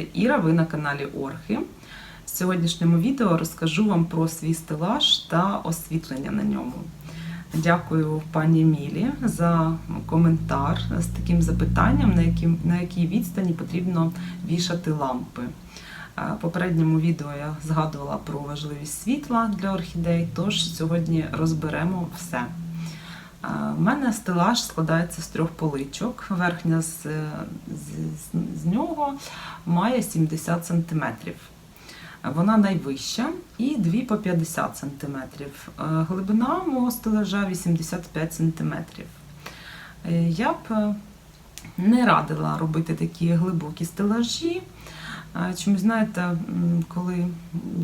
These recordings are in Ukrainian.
звати Іра, ви на каналі Орхи. В сьогоднішньому відео розкажу вам про свій стелаж та освітлення на ньому. Дякую пані Мілі за коментар з таким запитанням, на якій, на якій відстані потрібно вішати лампи. В попередньому відео я згадувала про важливість світла для орхідей, тож сьогодні розберемо все. У мене стелаж складається з трьох поличок. Верхня з, з, з нього має 70 см. Вона найвища і дві по 50 см. Глибина мого стелажа 85 см. Я б не радила робити такі глибокі стелажі. Чомусь, знаєте, коли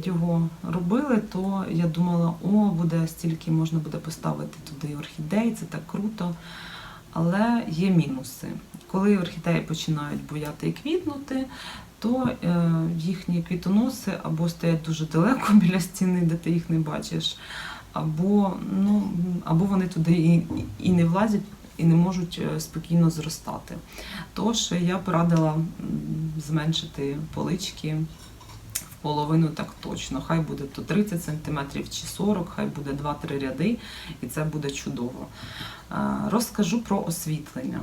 його робили, то я думала, о, буде стільки можна буде поставити туди орхідей, це так круто. Але є мінуси. Коли орхідеї починають бояти і квітнути, то е, їхні квітоноси або стоять дуже далеко біля стіни, де ти їх не бачиш, або ну, або вони туди і, і не влазять, і не можуть спокійно зростати. Тож я порадила зменшити полички в половину так точно. Хай буде то 30 см чи 40 хай буде 2-3 ряди, і це буде чудово. Розкажу про освітлення.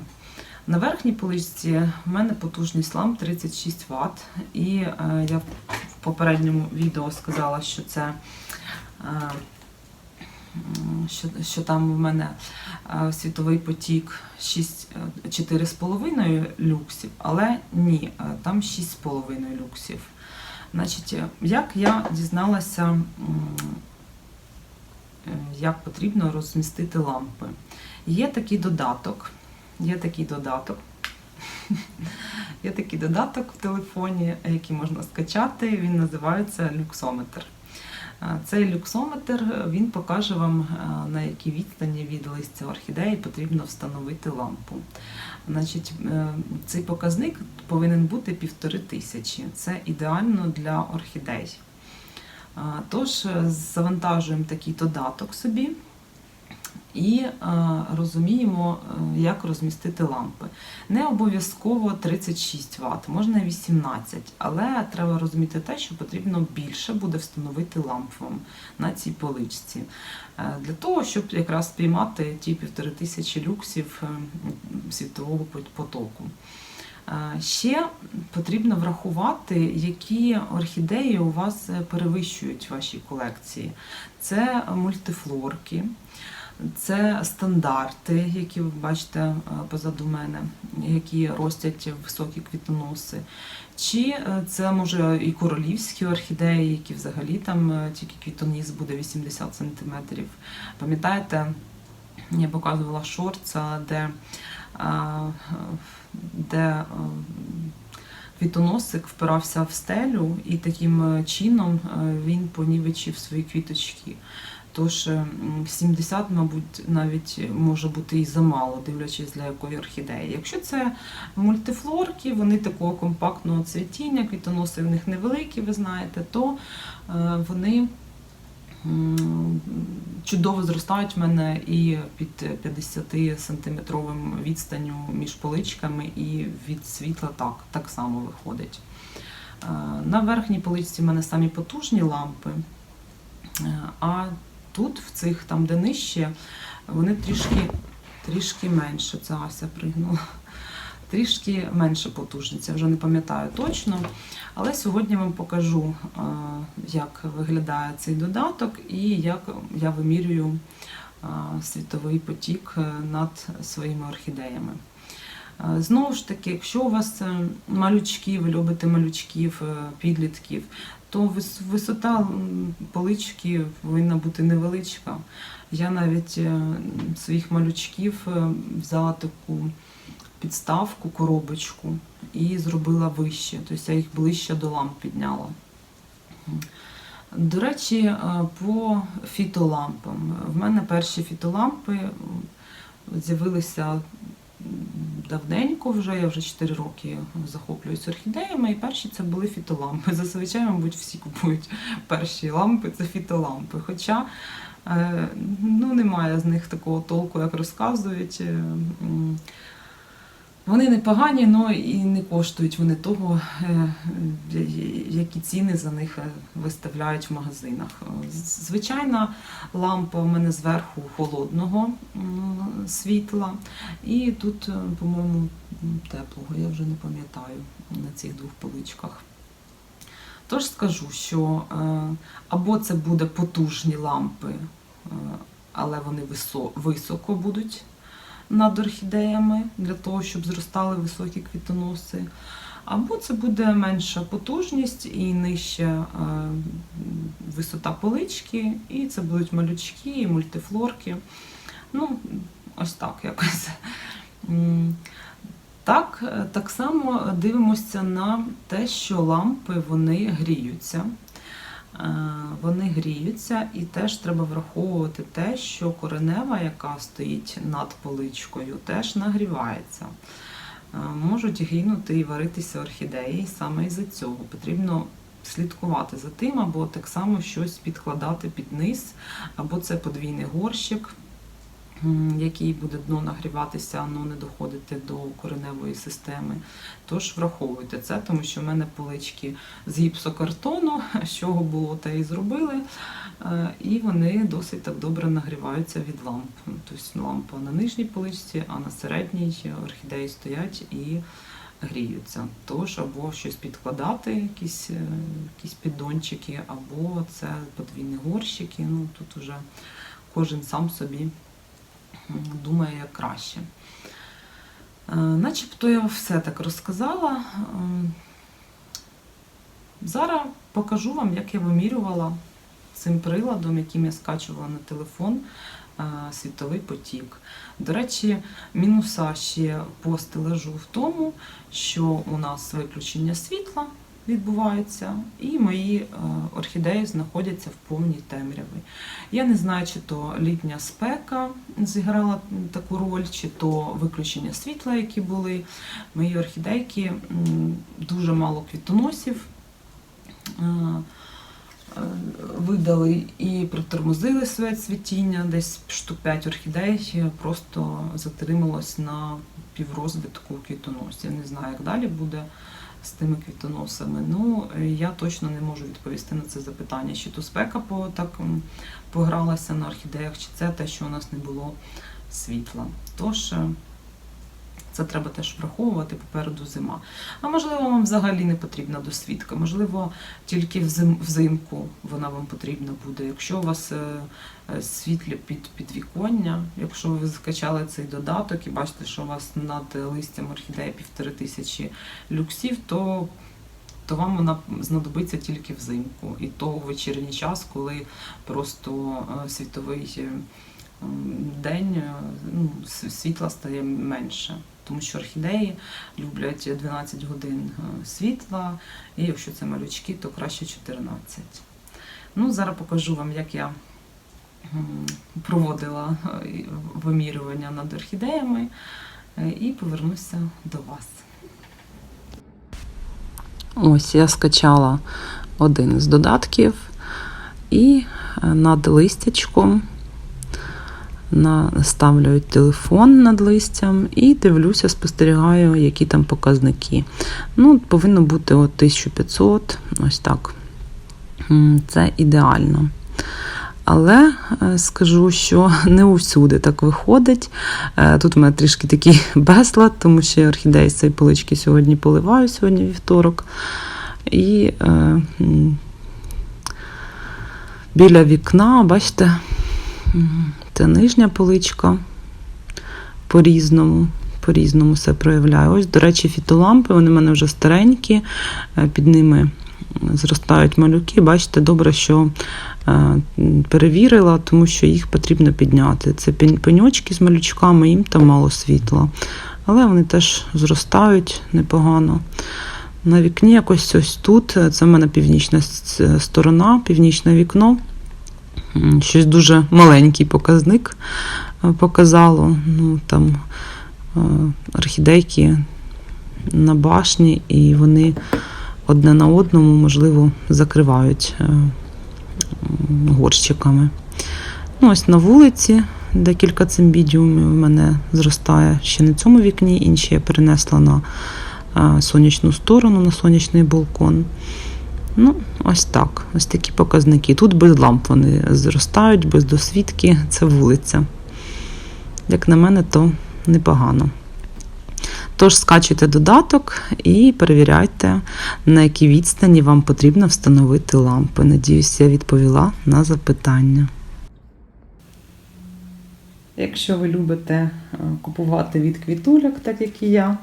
На верхній поличці в мене потужність ламп 36 Вт, і я в попередньому відео сказала, що це що що там в мене світовий потік 4,5 люксів, але ні, там 6,5 люксів. Значить, Як я дізналася, як потрібно розмістити лампи? Є такий додаток, є такий додаток. Є такий додаток в телефоні, який можна скачати, він називається люксометр. Цей люксометр він покаже вам, на якій відстані від листя орхідеї потрібно встановити лампу. Значить, Цей показник повинен бути півтори тисячі. Це ідеально для орхідей. Тож, завантажуємо такий додаток собі і е, розуміємо, як розмістити лампи. Не обов'язково 36 Вт, можна 18, але треба розуміти те, що потрібно більше буде встановити ламп вам на цій поличці. Е, для того, щоб якраз спіймати ті півтори тисячі люксів світового потоку. Ще потрібно врахувати, які орхідеї у вас перевищують ваші колекції. Це мультифлорки. Це стандарти, які ви бачите е, позаду мене, які ростять високі квітоноси. Чи е, це може і королівські орхідеї, які взагалі там е, тільки квітоніс буде 80 см. Пам'ятаєте, я показувала шорт, де, де квітоносик впирався в стелю, і таким чином він понівечив свої квіточки. Тож 70, мабуть, навіть може бути і замало, дивлячись для якої орхідеї. Якщо це мультифлорки, вони такого компактного цвітіння, квітоноси в них невеликі, ви знаєте, то е, вони чудово зростають в мене і під 50 сантиметровим відстанню між поличками, і від світла так, так само виходить. Е, на верхній поличці в мене самі потужні лампи. Е, а Тут, в цих, там, де нижче, вони трішки трішки менше. Це Ася пригнула. Трішки менше потужність, я вже не пам'ятаю точно. Але сьогодні вам покажу, як виглядає цей додаток і як я вимірюю світовий потік е, над своїми орхідеями. Знову ж таки, якщо у вас е, малючки, ви любите малючків, е, підлітків, то висота полички повинна бути невеличка. Я навіть е, своїх малючків взяла таку підставку, коробочку і зробила вище, тобто я їх ближче до ламп підняла. До речі, по фітолампам. В мене перші фітолампи з'явилися давненько вже, я вже 4 роки захоплююсь орхідеями, і перші це були фітолампи. Зазвичай, мабуть, всі купують перші лампи, це фітолампи. Хоча е, ну, немає з них такого толку, як розказують. Вони не погані, але і не коштують вони того, е, які ціни за них е, виставляють в магазинах. Звичайна лампа в мене зверху холодного світла, і тут, е, по-моєму, теплого, я вже не пам'ятаю на цих двох поличках. Тож скажу, що або це буде потужні лампи, але вони високо будуть над орхідеями для того, щоб зростали високі квітоноси. Або це буде менша потужність і нижча е, висота полички, і це будуть малючки і мультифлорки. Ну, ось так якось. Так, е, так само дивимося на те, що лампи вони гріються. Е, Вони гріються, і теж треба враховувати те, що коренева, яка стоїть над поличкою, теж нагрівається. Е, Можуть гинути і варитися орхідеї саме із-за цього. Потрібно слідкувати за тим, або так само щось підкладати під низ, або це подвійний горщик, який буде дно нагріватися, але не доходити до кореневої системи. Тож враховуйте це, тому що в мене полички з гіпсокартону, з чого було, те і зробили. Е, І вони досить так добре нагріваються від ламп. Тобто лампа на нижній поличці, а на середній орхідеї стоять і гріються. Тож або щось підкладати, якісь, е, якісь піддончики, або це подвійні горщики. Ну тут уже кожен сам собі думає як краще. Е, Начебто я все так розказала. Ем, Зараз покажу вам, як я вимірювала цим приладом, яким я скачувала на телефон е, світовий потік. До речі, мінуса ще по стелажу в тому, що у нас виключення світла відбувається, і мої е, орхідеї знаходяться в повній темряві. Я не знаю, чи то літня спека зіграла таку роль, чи то виключення світла, які були. Мої орхідейки дуже мало квітоносів. е, е, Видали і притормозили своє цвітіння, десь штук 5 орхідей просто затрималось на піврозвитку квітоносів. Не знаю, як далі буде з тими квітоносами. Ну, е, я точно не можу відповісти на це запитання, чи то спека по, так погралася на орхідеях, чи це те, що у нас не було світла. Тож е, це треба теж враховувати попереду зима. А можливо, вам взагалі не потрібна досвідка, можливо, тільки взимку вона вам потрібна буде. Якщо у вас е, е, світлі під підвіконня, якщо ви скачали цей додаток і бачите, що у вас над листям орхідеї півтори тисячі люксів, то то вам вона знадобиться тільки взимку, і то у вечірній час, коли просто е, світовий день ну, світла стає менше. Тому що орхідеї люблять 12 годин е, світла, і якщо це малючки, то краще 14. Ну, зараз покажу вам, як я проводила е, вимірювання над орхідеями, е, і повернуся до вас. Ось я скачала один з додатків і над листячком на- ставлю телефон над листям і дивлюся, спостерігаю, які там показники. Ну, повинно бути от 1500, ось так. Це ідеально. Але е, скажу, що не усюди так виходить. Е, Тут у мене трішки такий безлад, тому що я орхідеї з цієї полички сьогодні поливаю, сьогодні вівторок. І е, біля вікна, бачите, це нижня поличка по-різному. По-різному все проявляє. Ось, до речі, фітолампи, вони в мене вже старенькі, е, під ними зростають малюки. Бачите, добре, що е, перевірила, тому що їх потрібно підняти. Це пеньочки з малючками, їм там мало світла. Але вони теж зростають непогано. На вікні якось ось тут, е, це в мене північна сторона, північне вікно. Щось дуже маленький показник е, показало. Ну, там е, орхідейки на башні, і вони одне на одному, можливо, закривають е, горщиками. Ну, ось на вулиці, декілька цимбідіумів у мене зростає ще на цьому вікні, інші я перенесла на сонячну сторону, на сонячний балкон. Ну, ось так. Ось такі показники. Тут без ламп вони зростають, без досвідки. Це вулиця. Як на мене, то непогано. Тож скачуйте додаток і перевіряйте, на якій відстані вам потрібно встановити лампи. Надіюсь, я відповіла на запитання. Якщо ви любите е, купувати від квітуляк, так як і я,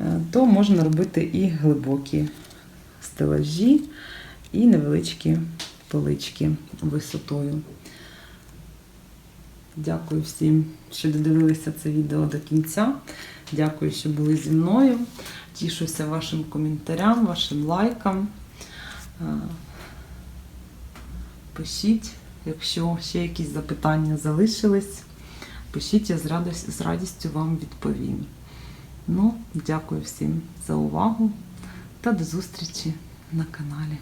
е, то можна робити і глибокі стелажі, і невеличкі полички висотою. Дякую всім, що додивилися це відео до кінця. Дякую, що були зі мною. Тішуся вашим коментарям, вашим лайкам. Пишіть, якщо ще якісь запитання залишились, пишіть, я з радістю, з радістю вам відповім. Ну, дякую всім за увагу та до зустрічі на каналі.